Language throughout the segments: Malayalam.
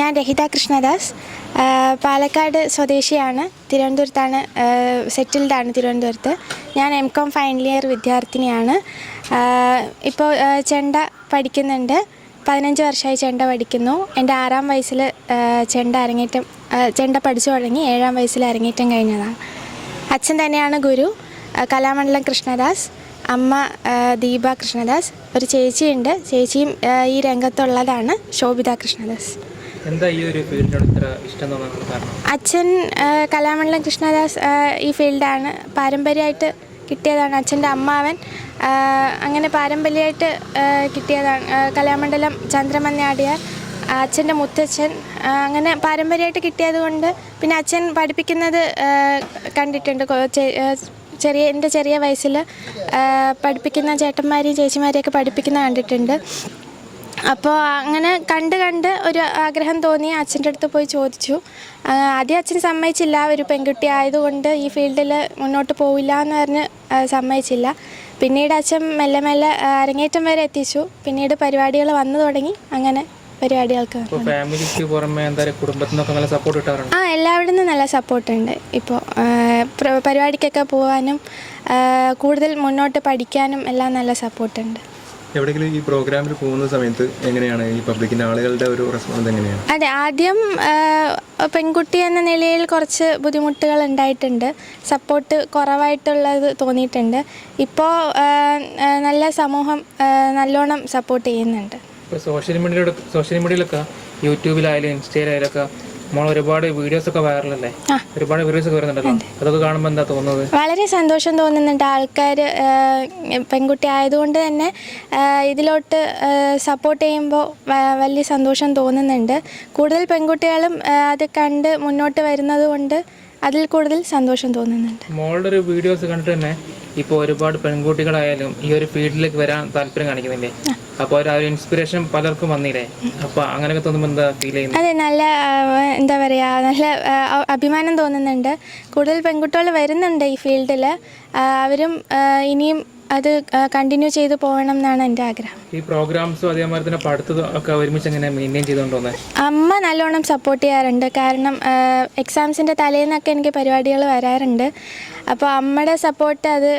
ഞാൻ രഹിത കൃഷ്ണദാസ്. പാലക്കാട് സ്വദേശിയാണ്. തിരുവനന്തപുരത്താണ് സെറ്റിൽഡാണ് തിരുവനന്തപുരത്ത്. ഞാൻ എം കോം ഫൈനൽ ഇയർ വിദ്യാർത്ഥിനിയാണ്. ഇപ്പോൾ ചെണ്ട പഠിക്കുന്നുണ്ട്. പതിനഞ്ച് വർഷമായി ചെണ്ട പഠിക്കുന്നു. എന്റെ ആറാം വയസ്സിൽ ചെണ്ട അരങ്ങേറ്റം ചെണ്ട പഠിച്ചു തുടങ്ങി. ഏഴാം വയസ്സിൽ അരങ്ങേറ്റം കഴിഞ്ഞതാണ്. അച്ഛൻ തന്നെയാണ് ഗുരു. കലാമണ്ഡലം കൃഷ്ണദാസ്. അമ്മ ദീപ കൃഷ്ണദാസ്. ഒരു ചേച്ചിയുണ്ട്. ചേച്ചിയും ഈ രംഗത്തുള്ളതാണ് ശോഭിത കൃഷ്ണദാസ്. എന്താ ഈ ഒരു ഇത്ര ഇഷ്ടം കാരണം? അച്ഛൻ കലാമണ്ഡലം കൃഷ്ണദാസ് ഈ ഫീൽഡാണ്. പാരമ്പര്യമായിട്ട് കിട്ടിയതാണ് അച്ഛന്റെ അമ്മാവൻ. അങ്ങനെ പാരമ്പര്യമായിട്ട് കിട്ടിയതാണ്. കലാമണ്ഡലം ചന്ദ്രമന്യാടിയാർ അച്ഛന്റെ മുത്തച്ഛൻ അങ്ങനെ പാരമ്പര്യമായിട്ട് കിട്ടിയത് കൊണ്ട് പിന്നെ അച്ഛൻ പഠിപ്പിക്കുന്നത് കണ്ടിട്ടുണ്ട്. ചെറിയ എന്റെ ചെറിയ വയസ്സിൽ പഠിപ്പിക്കുന്ന ചേട്ടന്മാരെയും ചേച്ചിമാരെയൊക്കെ പഠിപ്പിക്കുന്ന കണ്ടിട്ടുണ്ട്. അപ്പോൾ അങ്ങനെ കണ്ട് കണ്ട് ഒരു ആഗ്രഹം തോന്നി. അച്ഛന്റെ അടുത്ത് പോയി ചോദിച്ചു. ആദ്യം അച്ഛൻ സമ്മതിച്ചില്ല. ഒരു പെൺകുട്ടി ആയതുകൊണ്ട് ഈ ഫീൽഡിൽ മുന്നോട്ട് പോവില്ല എന്ന് പറഞ്ഞ് സമ്മതിച്ചില്ല. പിന്നീട് അച്ഛൻ മെല്ലെ മെല്ലെ അരങ്ങേറ്റം വരെ എത്തിച്ചു. പിന്നീട് പരിപാടികൾ വന്നു തുടങ്ങി. അങ്ങനെ പരിപാടികൾക്ക് ഫാമിലിക്ക് പുറമെ എന്താ കുടുംബത്തിൽ നിന്നൊക്കെ നല്ല സപ്പോർട്ട് കിട്ടാറുണ്ട്? ആ എല്ലാവരിൽ നിന്നും നല്ല സപ്പോർട്ടുണ്ട് ഇപ്പോൾ പരിപാടിക്കൊക്കെ പോകാനും കൂടുതൽ മുന്നോട്ട് പഠിക്കാനും എല്ലാം നല്ല സപ്പോർട്ടുണ്ട് എവിടെയെങ്കിലും ഈ പ്രോഗ്രാമിൽ പോകുന്ന സമയത്ത് എങ്ങനെയാണ് ഈ പബ്ലിക്കിന്റെ ആളുകളുടെ ഒരു റെസ്പോൺസ് എങ്ങനെയാണ്? അതെ ആദ്യം പെൺകുട്ടി എന്ന നിലയിൽ കുറച്ച് ബുദ്ധിമുട്ടുകൾ ഉണ്ടായിട്ടുണ്ട്. സപ്പോർട്ട് കുറവായിട്ടുള്ളത് തോന്നിയിട്ടുണ്ട്. ഇപ്പോൾ നല്ല സമൂഹം നല്ലോണം സപ്പോർട്ട് ചെയ്യുന്നുണ്ട്. ഇപ്പോൾ സോഷ്യൽ മീഡിയയിലൂടെ സോഷ്യൽ മീഡിയയിലൊക്കെ യൂട്യൂബിലായാലും ഇൻസ്റ്റയിലായാലൊക്കെ നമ്മൾ ഒരുപാട് വീഡിയോസ് ഒക്കെ വൈറലല്ലേ ഒരുപാട് വീഡിയോസ് ഒക്കെ വരുന്നുണ്ടല്ലോ. അതൊക്കെ കാണുമ്പോൾ എന്താ തോന്നുന്നത്? വളരെ സന്തോഷം തോന്നുന്നുണ്ട്. ആൾക്കാർ പെൺകുട്ടി ആയതുകൊണ്ട് തന്നെ ഇതിലോട്ട് സപ്പോർട്ട് ചെയ്യുമ്പോൾ വലിയ സന്തോഷം തോന്നുന്നുണ്ട്. കൂടുതൽ പെൺകുട്ടികളും അത് കണ്ട് മുന്നോട്ട് വരുന്നത് കൊണ്ട് അതിൽ കൂടുതൽ സന്തോഷം തോന്നുന്നുണ്ട്. മോളുടെ ഒരു വീഡിയോസ് കണ്ടിട്ട് തന്നെ ഇപ്പോൾ ഒരുപാട് പെൺകുട്ടികളായാലും ഈ ഒരു ഫീൽഡിലേക്ക് വരാൻ താല്പര്യം കാണിക്കുന്നില്ലേ? അപ്പോൾ ആ ഒരു ഇൻസ്പിറേഷൻ പലർക്കും വന്നില്ലേ? അപ്പോൾ അങ്ങനെയൊക്കെ തോന്നുമ്പോൾ എന്താ ഫീൽ ചെയ്യുന്നത് അതെ നല്ല എന്താ പറയുക നല്ല അഭിമാനം തോന്നുന്നുണ്ട്. കൂടുതൽ പെൺകുട്ടികൾ വരുന്നുണ്ട് ഈ ഫീൽഡിൽ അവരും ഇനിയും അത് കണ്ടിന്യൂ ചെയ്തു പോകണം എന്നാണ് എന്റെ ആഗ്രഹം. ഈ പ്രോഗ്രാംസും അതേമാതിരി തന്നെ പഠിത്തതും ഒക്കെ ഒരുമിച്ച് എങ്ങനെ മെയിന്റെയിൻ ചെയ്തുകൊണ്ട് പോകുന്നത് അമ്മ നല്ലോണം സപ്പോർട്ട് ചെയ്യാറുണ്ട്. കാരണം എക്സാംസിന്റെ തലേന്നൊക്കെ എനിക്ക് പരിപാടികൾ വരാറുണ്ട്. അപ്പോൾ അമ്മയുടെ സപ്പോർട്ട് അത്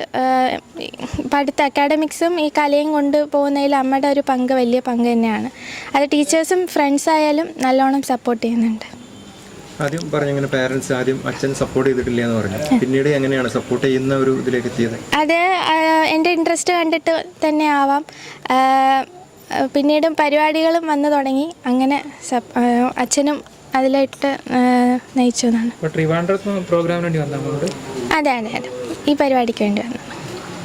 പഠിത്ത അക്കാഡമിക്സും ഈ കലയും കൊണ്ട് പോകുന്നതിൽ അമ്മയുടെ ഒരു പങ്ക് വലിയ പങ്ക് തന്നെയാണ്. അത് ടീച്ചേഴ്സും ഫ്രണ്ട്സ് ആയാലും നല്ലോണം സപ്പോർട്ട് ചെയ്യുന്നുണ്ട്. ആദ്യം പറഞ്ഞു ഇങ്ങനെ പാരന്റ്സ് ആദ്യം അച്ഛൻ സപ്പോർട്ട് ചെയ്തിട്ടില്ല എന്ന് പറഞ്ഞു. പിന്നീട് എങ്ങനെയാണ് സപ്പോർട്ട് ചെയ്യുന്ന ഒരു ഇതിലേക്ക് എത്തിയത്? അത് എന്റെ ഇൻട്രസ്റ്റ് കണ്ടിട്ട് തന്നെ ആവാം. പിന്നീട് പരിപാടികളും വന്നു തുടങ്ങി. അങ്ങനെ അച്ഛനും അതിലിട്ട് നയിച്ചതാണ് ട്രിവാൻഡ്രത്ത് പ്രോഗ്രാമിന് വേണ്ടി അതെ അതെ അതെ. ഈ പരിപാടിക്ക് വേണ്ടി വന്നു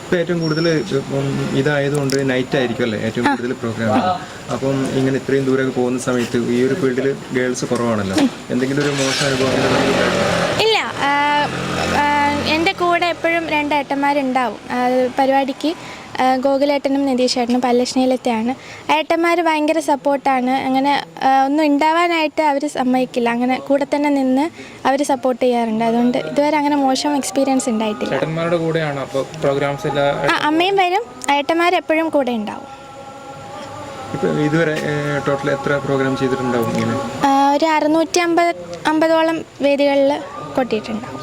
ഇപ്പൊ ഏറ്റവും കൂടുതൽ ഇപ്പം ഇതായതുകൊണ്ട് നൈറ്റ് ആയിരിക്കും അല്ലേ ഏറ്റവും കൂടുതൽ പ്രോഗ്രാം അപ്പം ഇങ്ങനെ ഇത്രയും ദൂരമൊക്കെ പോകുന്ന സമയത്ത് ഈ ഒരു ഫീൽഡിൽ ഗേൾസ് കുറവാണല്ലോ. എന്തെങ്കിലും ഒരു മോശം അനുഭവം? ഇല്ല എന്റെ കൂടെ എപ്പോഴും രണ്ട് ഏട്ടന്മാരുണ്ടാവും. പരിപാടിക്ക്. ഗോകുലേട്ടനും നിതീഷേട്ടനും പല്ലശ്ശേരിയിലത്തെയാണ്. ഏട്ടന്മാർ ഭയങ്കര സപ്പോർട്ടാണ്. അങ്ങനെ ഒന്നും ഉണ്ടാവാനായിട്ട് അവർ സമ്മതിക്കില്ല. അങ്ങനെ കൂടെ തന്നെ നിന്ന് അവർ സപ്പോർട്ട് ചെയ്യാറുണ്ട്. അതുകൊണ്ട് ഇതുവരെ അങ്ങനെ മോശം എക്സ്പീരിയൻസ് ഉണ്ടായിട്ടില്ല ചേട്ടന്മാരുടെ കൂടെയാണ്? അപ്പോൾ പ്രോഗ്രാംസ് എല്ലാം അമ്മയും വരും. ഏട്ടന്മാർ എപ്പോഴും കൂടെ ഉണ്ടാവും ഇതുവരെ ടോട്ടൽ എത്ര പ്രോഗ്രാം ചെയ്തിട്ടുണ്ടാവും ഒരു അറുന്നൂറ്റി അമ്പത് അമ്പതോളം വേദികളിൽ കൊട്ടിയിട്ടുണ്ടാവും.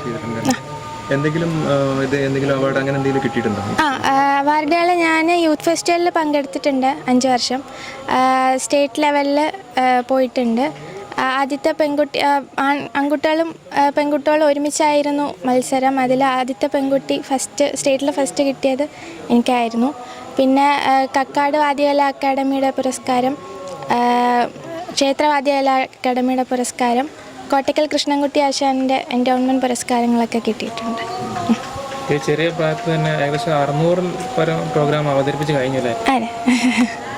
എന്തെങ്കിലും ഇത് എന്തെങ്കിലും അവാർഡ് അങ്ങനെ എന്തെങ്കിലും കിട്ടിയിട്ടുണ്ടോ? ആ അവാർഡുകൾ ഞാൻ യൂത്ത് ഫെസ്റ്റിവലിൽ പങ്കെടുത്തിട്ടുണ്ട് അഞ്ച് വർഷം. സ്റ്റേറ്റ് ലെവലിൽ പോയിട്ടുണ്ട്. ആദ്യത്തെ പെൺകുട്ടി ആൺകുട്ടികളും പെൺകുട്ടികളും ഒരുമിച്ചായിരുന്നു മത്സരം. അതിൽ ആദ്യത്തെ പെൺകുട്ടി ഫസ്റ്റ് സ്റ്റേറ്റിൽ ഫസ്റ്റ് കിട്ടിയത് എനിക്കായിരുന്നു. പിന്നെ കക്കാട് വാദ്യകല അക്കാദമിയുടെ പുരസ്കാരം ക്ഷേത്രവാദ്യകല അക്കാദമിയുടെ പുരസ്കാരം കോട്ടക്കൽ കൃഷ്ണൻകുട്ടി ആശാന്റെ എൻഡോൺമെന്റ് പുരസ്കാരങ്ങളൊക്കെ കിട്ടിയിട്ടുണ്ട്. ചെറിയ പ്രായത്തിൽ തന്നെ ഏകദേശം അറുന്നൂറിൽ പരം പ്രോഗ്രാം അവതരിപ്പിച്ച് കഴിഞ്ഞു അല്ലേ? അതെ.